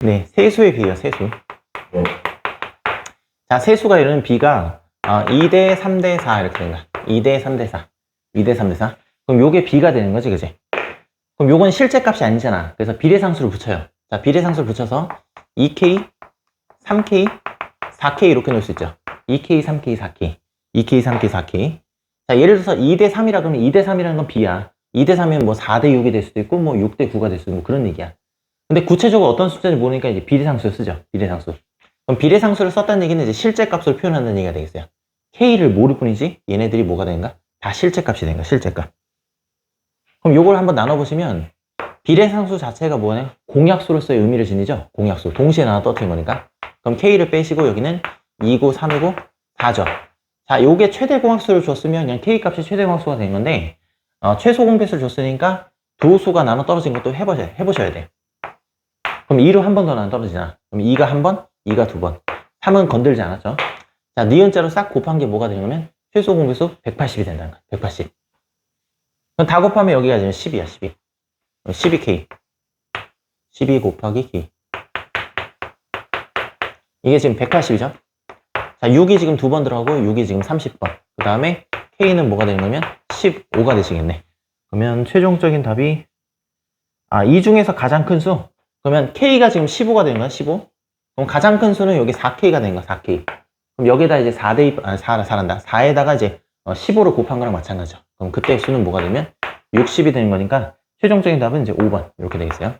네, 세수의 비예요, 세수. 네. 자, 세수가 이러면 B가 어, 2대 3대 4 이렇게 된다. 2대 3대 4. 2대 3대 4. 그럼 요게 B가 되는 거지, 그지? 그럼 요건 실제 값이 아니잖아. 그래서 비례상수를 붙여요. 자, 비례상수를 붙여서 2K, 3K, 4K 이렇게 놓을 수 있죠. 2K, 3K, 4K. 2K, 3K, 4K. 자, 예를 들어서 2대 3이라 그러면 2대 3이라는 건 B야. 2대 3이면 뭐 4대 6이 될 수도 있고, 뭐 6대 9가 될 수도 있고, 뭐 그런 얘기야. 근데 구체적으로 어떤 숫자인지 모르니까 이제 비례상수를 쓰죠. 비례상수. 그럼 비례상수를 썼다는 얘기는 이제 실제 값을 표현한다는 얘기가 되겠어요. K를 모를 뿐이지 얘네들이 뭐가 되는가? 다 실제 값이 되는 거야, 실제 값. 그럼 요걸 한번 나눠보시면 비례상수 자체가 뭐냐? 공약수로서의 의미를 지니죠? 공약수. 동시에 나눠 떨어뜨린 거니까. 그럼 K를 빼시고 여기는 2고 3이고 4죠. 자, 요게 최대 공약수를 줬으면 그냥 K 값이 최대 공약수가 된 건데 어, 최소 공배수를 줬으니까 두 수가 나눠 떨어진 것도 해보셔야, 해보셔야 돼요. 그럼 2로 한 번더 나눠 떨어지잖아. 그럼 2가 한 번, 2가 두 번. 3은 건들지 않았죠? 자, 니은자로 싹 곱한 게 뭐가 되냐면 최소 공배수 180이 된다는 거야. 180. 그럼 다 곱하면 여기가 지금 10이야, 12. 12K. 12 곱하기 K. 이게 지금 180이죠? 자, 6이 지금 두 번 들어가고 6이 지금 30번. 그 다음에 K는 뭐가 되는 거면 15가 되시겠네. 그러면 최종적인 답이 아, 이 중에서 가장 큰 수. 그러면 K가 지금 15가 되는 거야, 15. 그럼 가장 큰 수는 여기 4K가 되는 거야, 4K. 그럼 여기다 이제 4대, 아, 4, 4란다. 4에다가 이제 15를 곱한 거랑 마찬가지죠. 그럼 그때 수는 뭐가 되면 60이 되는 거니까 최종적인 답은 이제 5번. 이렇게 되겠어요.